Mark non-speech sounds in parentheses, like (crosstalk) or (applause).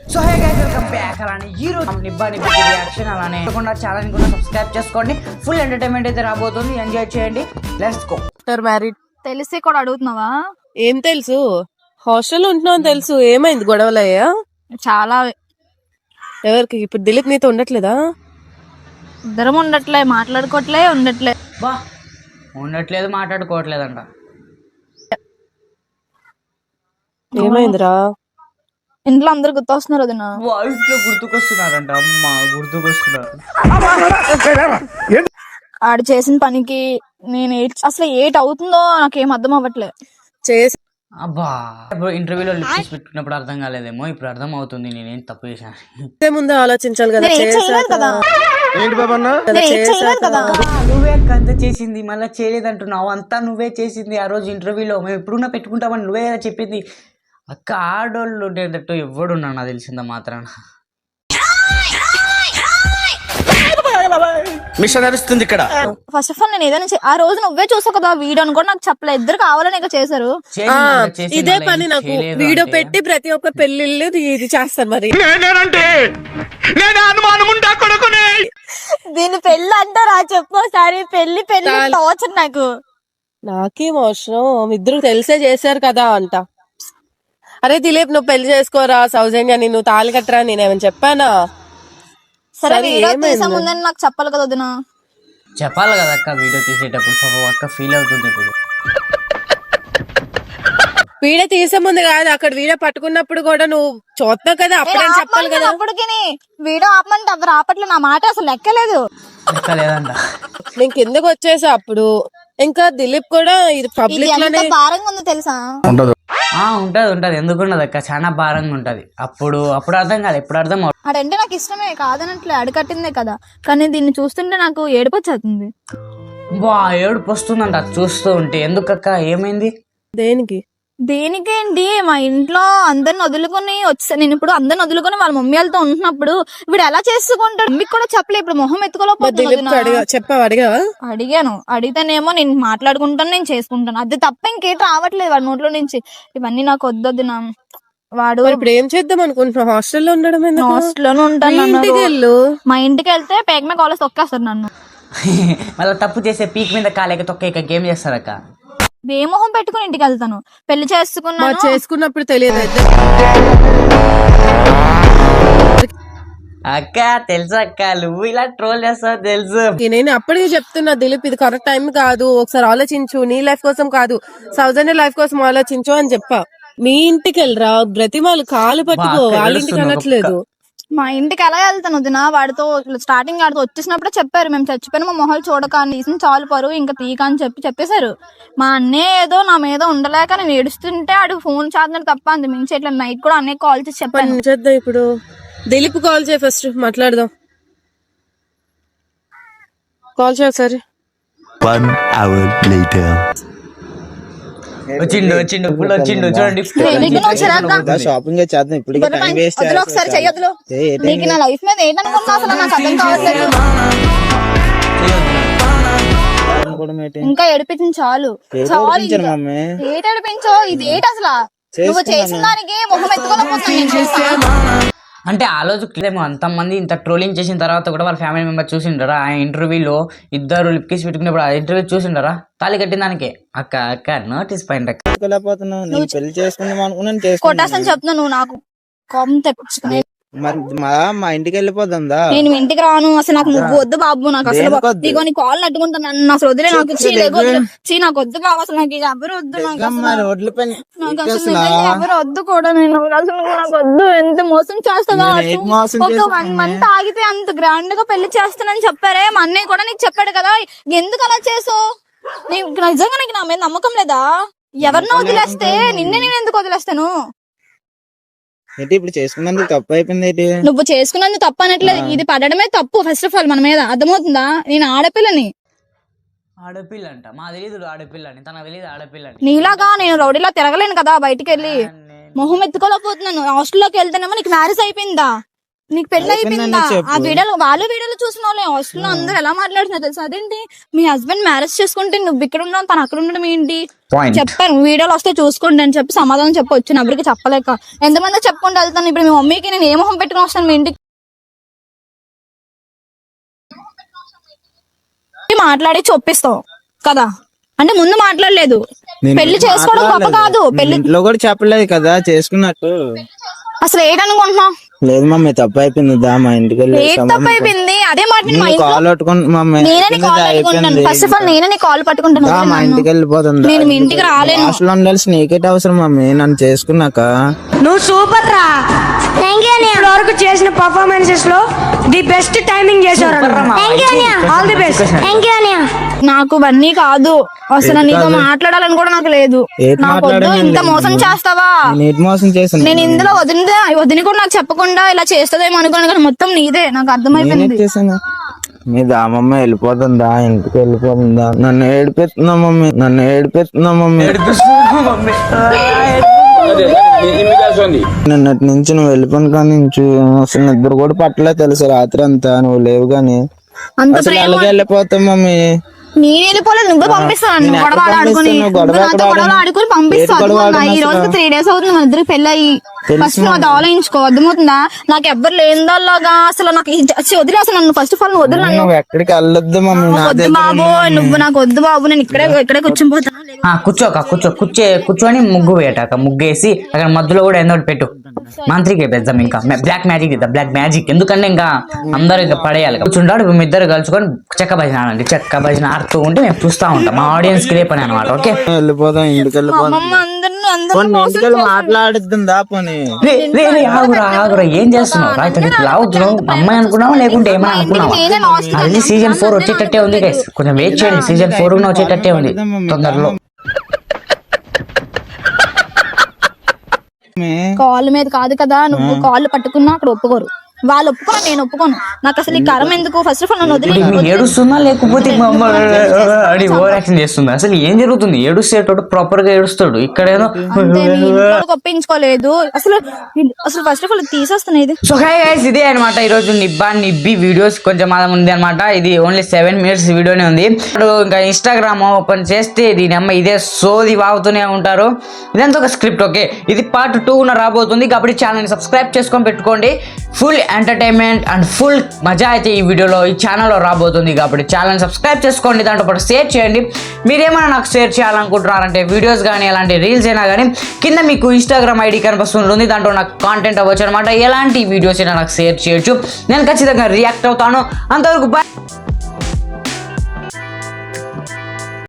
So hey guys welcome back అలానే ఈ రోజు నిబ్బా నిబ్బా రియాక్షన్ అలానే తప్పకుండా ఛానల్ కూడా సబ్స్క్రైబ్ చేసుకోండి. ఫుల్ ఎంటర్టైన్మెంట్ అయితే రాబోతుంది. ఎంజాయ్ చేయండి. లెట్స్ గో ఆఫ్టర్ మ్యారీడ్ తెలిసి కూడా అడుగుతున్నావా? ఏం తెలుసు? హాస్టల్ ఉంటున్నావు అని తెలుసు. ఏమైంది గొడవలయ్యా? చాలా. ఎవరికి? ఇప్పుడు దిలీప్ నీతో ఉండట్లేదా? ఇద్దరం ఉండట్లే మాట్లాడుకోవట్లే ఉండట్లే. బా ఉండట్లేదు మాట్లాడుకోవట్లేదంట. ఏమైందిరా? ఇంట్లో అందరు గుర్తొస్తున్నారు వదిన. వాయిస్లో గుర్తుకొస్తున్నారంట. అమ్మ గుర్తుకొస్తున్నారు. ఆడు చేసిన పనికి నేను అసలు ఏట్ అవుతుందో నాకేం అర్థం అవ్వట్లే. చేసి అబ్బా ఇప్పుడు ఇంటర్వ్యూలో లిప్స్ పెట్టుకున్నప్పుడు అర్థం కాలేదేమో ఇప్పుడు అర్థం అవుతుంది నేనేం తప్పు చేశాను ముందు ఆలోచించాలి కదా ఏం ఏం నువ్వే అంతా చేసింది మళ్ళీ చేయలేదంటున్నావు. అంతా నువ్వే చేసింది ఆ రోజు ఇంటర్వ్యూలో. మేము ఎప్పుడున్నా పెట్టుకుంటామని నువ్వే చెప్పింది. అక్క ఆడోళ్ళు ఉండేటట్టు ఎవడున్నా నాకు తెలిసిందా మాత్రాన మిషన్ నడుస్తుంది ఇక్కడ. ఫస్ట్ ఆఫ్ ఆల్ నేను ఏదైనా చే- ఆ రోజు నువ్వే చూసావు కదా వీడియో అని కూడా నాకు చెప్పలేదు. ఇద్దరు కావాలని ఇక చేశారు. ఆ, ఇదే పని నాకు. వీడియో. పెట్టి ప్రతి ఒక్క పెళ్ళిళ్ళు ఇది చేస్తాను మరి. నేనేనంటే నేనే అనుమానం ఉంటా కొడుకునే. దీని పెళ్ళి అంటారా? చెప్పు ఒకసారి. పెళ్ళి పెళ్ళి టార్చర్ నాకు. నాకేం అవసరం? ఇద్దరు తెలిసే చేశారు కదా అంట. అరే దిలీప్ నువ్వు పెళ్ళి చేసుకోరా? సౌజన్య నువ్వు తాళి కట్టరా? నేనేమని చెప్పానా? సరే సరే, వీడియో ఏమైంది? తీసే ముందని నాకు చెప్పాలి కదా వదిన. చెప్పాలి కదా అక్క వీడియో తీసేటప్పుడు పాపం అక్క ఫీల్ అవుతుంది ఇప్పుడు. వీడియో తీసే ముందు కాదు అక్కడ వీడియో పట్టుకున్నప్పుడు కూడా నువ్వు చూస్తున్నావు కదా అప్పుడే చెప్పాలి కదా. అప్పటికి వీడియో ఆపమంటే ఎవరు ఆపట్లే నా మాట అసలు లెక్కలేదు. లెక్క లేదంట నేను కిందకి వచ్చేసా అప్పుడు. ఇంకా దిలీప్ కూడా ఇది పబ్లిక్లోనే భారంగా ఉందో తెలుసా? ఆ ఉంటది ఉంటది. ఎందుకు ఉండదు అక్క? చాలా భారంగా ఉంటది. అప్పుడు అప్పుడు అర్థం కాదు ఎప్పుడు అర్థం అవ్వదు. ఆడంటే నాకు ఇష్టమే కాదనట్లే అడకట్టిందే కదా. కానీ దీన్ని చూస్తుంటే నాకు ఏడుపు వచ్చేస్తుంది బా ఏడుపు వస్తుందంట. అది చూస్తూ ఉంటే. ఎందుకక్క? ఏమైంది? దేనికి? దేనికేంటి? మా ఇంట్లో అందరిని వదులుకొని వచ్చా నేను ఇప్పుడు అందరిని వదులుకొని వాళ్ళ మమ్మీ వాళ్ళతో ఉంటున్నప్పుడు ఇప్పుడు ఎలా చేసుకుంటాడు? మీకు కూడా చెప్పలే. ఇప్పుడు మొహం ఎత్తుకోలేకపోతుంది చెప్పావు అడిగావా? అడిగాను. అడిగితేనేమో నేను మాట్లాడుకుంటాను నేను చేసుకుంటాను. అది తప్ప ఇంకేటి రావట్లేదు వాడి నోట్లో నుంచి. ఇవన్నీ నాకు వద్దొద్దు నా వాడు ఇప్పుడు ఏం చేద్దాం అనుకుంటున్నావు? హాస్టల్లో ఉండడం హాస్టల్లోనే ఉంటాను మీ ఇంటికి వెళ్తే పేక మీద కాలేజ్ తొక్కేస్తారు నన్ను. (laughs) మళ్ళీ తప్పు చేసే పీక్ మీద కాలేక తొక్క ఇక గేమ్ చేస్తారక్క. ఏ మొహం పెట్టుకుని ఇంటికి వెళ్తాను. పెళ్ళి మరి చేసుకున్నాను చేసుకున్నప్పుడు తెలియదు అక్క తెలుసు అక్క నువ్వు ఇలా ట్రోల్ చేస్తావు తెలుసు. నేను అప్పటికే చెప్తున్నా దిలీప్ ఇది కరెక్ట్ టైం కాదు. ఒకసారి ఆలోచించు నీ లైఫ్ కోసం కాదు సౌజన్య లైఫ్ కోసం ఆలోచించు అని చెప్పా. మీ ఇంటికి వెళ్ళరా బ్రతిమాలు కాలు పట్టుకో వాళ్ళ ఇంటికి అనట్లేదు మా ఇంటికి ఎలా వెళ్తాను వదిన? వాడితో స్టార్టింగ్ వాడితో వచ్చేసినప్పుడే చెప్పారు. మేము చచ్చిపోయిన మా మొహాలు చూడక తీసిన చాలు పరువు ఇంకా తీక అని చెప్పి చెప్పేశారు. మా అన్నయ్య ఏదో నా మీద ఉండలేక నేను ఏడుస్తుంటే ఆడు ఫోన్ చేస్తున్నాడు తప్ప అంత మించి ఇట్లా నైట్ కూడా అన్నయ్య కాల్ చేసి చెప్పాను. పని చేద్దాం ఇప్పుడు. దిలీప్ కాల్ చేయి ఫస్ట్ మాట్లాడదాం. కాల్ చేయ సరే One hour later. వచ్చిండు వచ్చిండు ఫుల్ వచ్చిండు చూడండి? షాపింగ్ చేద్దాం ఇప్పుడు ఒకసారి చెయ్యొద్దులు. నీకు నా లైఫ్ మీద ఏంటనుకున్నా అసలు నాకు అర్థం కావట్లేదు. ఇంకా ఏడిపించింది చాలు. ఏడిపించో ఇది ఏంటి అసలు? నువ్వు చేసిన దానికి మొహం ఎత్తుకోలేకపోతున్నాను అంటే ఆ రోజు ఏమో అంతమంది ఇంత ట్రోలింగ్ చేసిన తర్వాత కూడా వాళ్ళ ఫ్యామిలీ మెంబర్ చూసిండరా ఆ ఇంటర్వ్యూలో ఇద్దరు లిప్ కిస్ పెట్టుకున్నప్పుడు ఆ ఇంటర్వ్యూ చూసిండరా? తాళి కట్టిన దానికే. అక్క అక్క నోటీస్ నేను పెళ్ళి చేసుకుందాం అనుకున్నాను చెప్తున్నా నువ్వు నాకు కోపం తెప్పించుకునే మరి మా మా ఇంటికి వెళ్ళిపోతుందా? నేను మీ ఇంటికి రాను. అసలు నాకు నువ్వు వద్దు బాబు. నాకు అసలు నీ కాల్ నట్టుకుంటాను నన్ను. అసలు వదిలే నాకు. చీ నాకు వద్దు బాబు. అసలు నాకు ఎవరు వద్దు? నాకు అసలు ఎవరు వద్దు కూడా నేను. అసలు నాకు వద్దు. ఎంత మోసం చేస్తుందో ఒక? వన్ మంత్ ఆగితే అంత గ్రాండ్గా పెళ్ళి చేస్తానని చెప్పారే. మా అన్నయ్య కూడా నీకు చెప్పాడు కదా. ఎందుకు అలా చేసావు? నీకు నిజంగా నీకు నా మీద నమ్మకం లేదా? ఎవరినో వదిలేస్తే నిన్నే నేను ఎందుకు వదిలేస్తాను? ఏంటి ఇప్పుడు చేసుకున్నందుకు తప్పు అయిపోయింది ఏంటి? నువ్వు చేసుకున్నందుకు తప్పు అనట్లేదు. ఇది పడడమే తప్పు ఫస్ట్ ఆఫ్ ఆల్ మన మీద. అర్థమవుతుందా? నేను ఆడపిల్లని. ఆడపిల్ల అంట మా తెలియదు ఆడపిల్ల అని తనకు తెలియదు ఆడపిల్ల అని నీలాగా నేను రౌడీలా తిరగలేను కదా బయటికి వెళ్ళి మొహం ఎత్తుకోలేకపోతున్నాను. హాస్టల్లోకి వెళ్తేనేమో నీకు మ్యారేజ్ అయిపోయిందా? నీకు పెళ్ళి అయిపోయిందా. ఆ వీడియోలో వాళ్ళ వీడియోలో చూసిన వాళ్ళు హాస్టల్లో అందరూ ఎలా మాట్లాడుతున్నారు తెలుసా? అదేంటి? మీ హస్బెండ్ మ్యారేజ్ చేసుకుంటే నువ్వు ఇక్కడ ఉన్నావు తను అక్కడ ఉండడం ఏంటి. చెప్పాను వీడియోలు వస్తే చూసుకోండి అని చెప్పి సమాధానం చెప్పి వచ్చిన ఎవరికి చెప్పలేక. ఎంతమంది చెప్పుకుంటూ వెళ్తాను ఇప్పుడు మీ మమ్మీకి నేను ఏ మొహం పెట్టుకుని వస్తాను మీ ఇంటికి మాట్లాడి చొప్పిస్తాం కదా? అంటే ముందు మాట్లాడలేదు. పెళ్ళి చేసుకోవడం గొప్ప. కాదు పెళ్ళి కూడా చెప్పలేదు కదా చేసుకున్నట్టు. అసలు ఏంటనుకుంటున్నావు లేదు మమ్మీ తప్పు అయిపోయింది దా మా ఇంటికి తప్పు అయిపోయింది. అదే మాట నేను మా నేను ఇంట్లో కాల్ పట్టుకుని మమ్మీ నేనే నీ కాల్ పట్టుకుంటాను. అయిపోయింది. ఫస్ట్ ఆఫ్ ఆల్ నేనే నీ కాల్ పట్టుకుంటాను. దా, మా ఇంటికి వెళ్ళిపోతుంది. నేను మీ ఇంటికి రాలేను. హాస్టల్ ఉండాల్సి నీకేట అవసరం మమ్మీ నన్ను చేసుకున్నాక. నువ్వు సూపర్ రా. వరకు చేసిన పర్ఫార్మెన్సెస్లో ది బెస్ట్ టైమింగ్ చేశారు ఆల్ ది బెస్ట్ నాకు ఇవన్నీ కాదు. అసలు నీతో? మాట్లాడాలని కూడా నాకు లేదు. నాకు వద్దు ఇంత? మోసం చేస్తావా? మోసం చేశాను? నేను ఇందులో వదిన వదిన కూడా నాకు చెప్పకుండా ఇలా చేస్తుందేమో అనుకోను కానీ మొత్తం నీదే. నాకు అర్థమైపోయింది. మీ దా మమ్మీ వెళ్ళిపోతుందా? ఇంటికి వెళ్ళిపోతుందా? నన్ను ఏడిపిస్తుందా మమ్మీ. నన్ను ఏడిపిస్తుందా మమ్మీ. నిన్నటి నుంచి నువ్వు వెళ్ళిపోయిన కానీ నుంచి అసలు నిద్ర కూడా పట్టలే తెలుసు రాత్రి అంతా నువ్వు లేవు గాని అంత అసలు అలాగే వెళ్ళిపోతాం మమ్మీ? నేను వెళ్ళిపోలేదు నువ్వు పంపిస్తాను? గొడవ ఆడుకుని? గొడవ పంపిస్తాను ఈ రోజు? త్రీ డేస్ అవుతుంది మన పెళ్ళి ఫస్ట్ అది ఆలోచించుకో అర్థమవుతుందా? నాకు ఎవ్వరు లేనిదాల్లాగా అసలు నాకు వదిలే అసలు నన్ను. ఫస్ట్ ఆఫ్ ఆల్ నువ్వు వదిలి నన్ను. నువ్వు ఎక్కడికి వెళ్ళొద్దు మమ్మీ నా వద్దు బాబు నువ్వు నాకు వద్దు బాబు నేను ఇక్కడే ఇక్కడే కూర్చుంపోతాను ఆ, కూర్చోక కూర్చో. కూర్చే కూర్చొని ముగ్గు వేయటాక ముగ్గు వేసి అక్కడ మధ్యలో కూడా ఏదో పెట్టు. మంత్రికి పెద్దాం ఇంకా. బ్లాక్ మ్యాజిక్ ఇద్దాం బ్లాక్ మ్యాజిక్ ఎందుకంటే ఇంకా అందరూ ఇంకా పడేయాలి కూర్చుంటాడు మేము ఇద్దరు కలుసుకొని చెక్క భజన ఆడండి చెక్క భజన ఆడుతూ ఉంటే మేము చూస్తూ ఉంటాం. మా ఆడియన్స్కి పని అనమాట ఓకే? వెళ్ళిపోదాం ఇంటికి వెళ్ళిపోదాం అందరూ పోనీ. ఆగురా ఆగురా ఏం చేస్తున్నావు? రా ఇతను ఇట్లా అవుతున్నావు అమ్మాయి అనుకున్నావా లేకుంటే ఏమైనా అనుకున్నావా? అది సీజన్ ఫోర్ వచ్చేటట్టే ఉంది guys. కొంచెం వెయిట్ చేయండి. సీజన్ ఫోర్ వచ్చేటట్టే ఉంది. తొందరలో. కాళ్ళ మీద కాదు కదా నువ్వు కాళ్ళు పట్టుకున్నా అక్కడ ఒప్పుకోరు. వాళ్ళు ఒప్పుకోను నేను ఒప్పుకోను. నాకు అసలు ఈ కరం ఎందుకు? ఫస్ట్ ఆఫ్ ఆల్ నన్ను వదిలి ఏడుస్తుందా లేకపోతే ఓవర్ యాక్షన్ చేస్తుందా. అసలు ఏం జరుగుతుంది? ఏడుస్తేటోడు ప్రాపర్గా ఏడుస్తాడు. ఇక్కడేదో ఒప్పించుకోలేదు. అసలు అసలు ఫస్ట్ ఆఫ్ ఆల్ తీసేస్తున్నాయి సో హై గైస్ ఇదే అనమాట ఈరోజు నిబ్బా నిబ్బి వీడియోస్ కొంచెం మాదం ఉంది అనమాట ఇది ఓన్లీ సెవెన్ మినిట్స్ వీడియోనే ఉంది. ఇప్పుడు ఇంకా ఇన్స్టాగ్రామ్ ఓపెన్ చేస్తే దీని అమ్మ ఇదే సోది వాగుతూనే ఉంటారు. ఇదంతా ఒక స్క్రిప్ట్ ఓకే ఇది పార్ట్ టూ రాబోతుంది. కాబట్టి ఛానల్ సబ్స్క్రైబ్ చేసుకొని పెట్టుకోండి. ఫుల్ ఎంటర్టైన్మెంట్ అండ్ ఫుల్ మజా అయితే ఈ వీడియోలో ఈ ఛానల్లో రాబోతుంది కాబట్టి ఛానల్ సబ్స్క్రైబ్ చేసుకోండి దాంట్లో పాటు షేర్ చేయండి. మీరేమైనా నాకు షేర్ చేయాలనుకుంటున్నారంటే వీడియోస్ కానీ ఎలాంటి రీల్స్ అయినా కానీ కింద మీకు ఇన్స్టాగ్రామ్ ఐడి కనిపిస్తుంటుంది దాంట్లో నాకు కాంటెంట్ అవ్వచ్చు అనమాట ఎలాంటి వీడియోస్ అయినా నాకు షేర్ చేయొచ్చు. నేను ఖచ్చితంగా రియాక్ట్ అవుతాను. అంతవరకు బాయ్